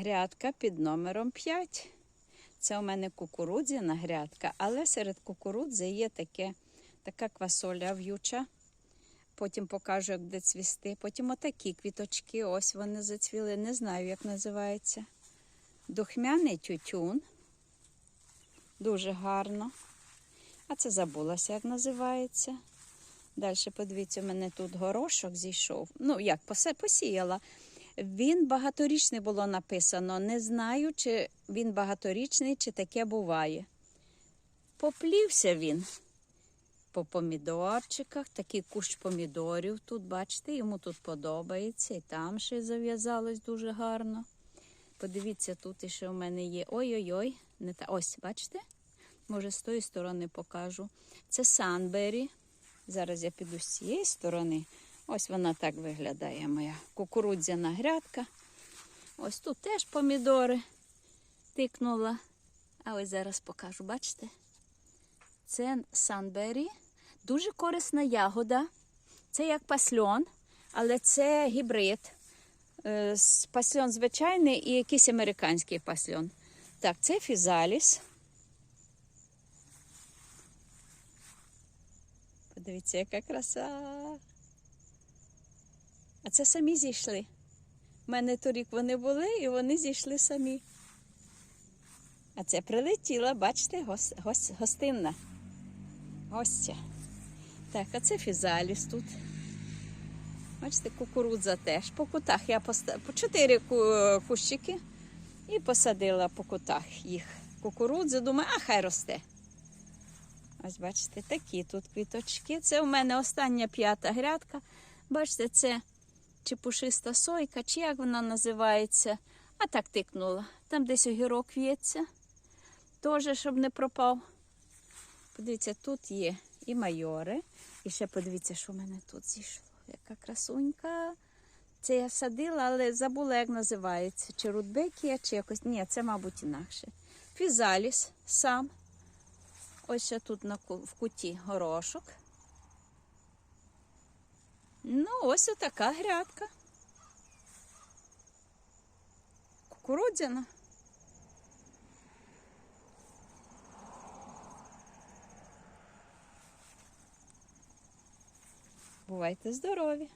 Грядка під номером 5. Це у мене кукурудзяна грядка, але серед кукурудзи є таке, така квасоля в'юча. Потім покажу, як буде цвісти. Потім отакі квіточки, ось вони зацвіли, не знаю, як називається. Духмяний тютюн. Дуже гарно. А це забулася, як називається. Далі, подивіться, у мене тут горошок зійшов. Ну, як посіяла. Він багаторічний було написано. Не знаю, чи він багаторічний, чи таке буває. Поплівся він по помідорчиках, такий кущ помідорів тут, бачите, йому тут подобається. І там ще зав'язалось дуже гарно. Подивіться, тут іще у мене є. Ой-ой-ой, не та. Ось, бачите? Може, з тої сторони покажу. Це Санбері. Зараз я піду з цієї сторони. Ось вона так виглядає, моя кукурудзяна грядка. Ось тут теж помідори тикнула. А ось зараз покажу, бачите? Це Санбері. Дуже корисна ягода. Це як пасльон, але це гібрид. Е, Пасльон звичайний і якийсь американський пасльон. Так, це фізаліс. Подивіться, яка краса. А це самі зійшли. У мене торік вони були і вони зійшли самі. А це прилетіла, бачите, гос, гос, гостинна. Гостя. Так, а це фізаліс тут. Бачите, кукурудза теж по кутах. Я поста... по чотири кущики і посадила по кутах їх. Кукурудзу, думаю, а хай росте. Ось бачите, такі тут квіточки. Це у мене остання п'ята грядка. Бачите, це чи пушиста сойка, чи як вона називається. А так тикнула. Там десь огірок в'ється. Теж, щоб не пропав. Подивіться, тут є і майори. І ще подивіться, що в мене тут зійшло. Яка красунька. Це я садила, але забула, як називається. Чи рудбекія, чи якось. Ні, це, мабуть, інакше. Фізаліс сам. Ось ще тут в куті горошок. Ну, ось отака грядка. Кукурудзяна. Бувайте здорові!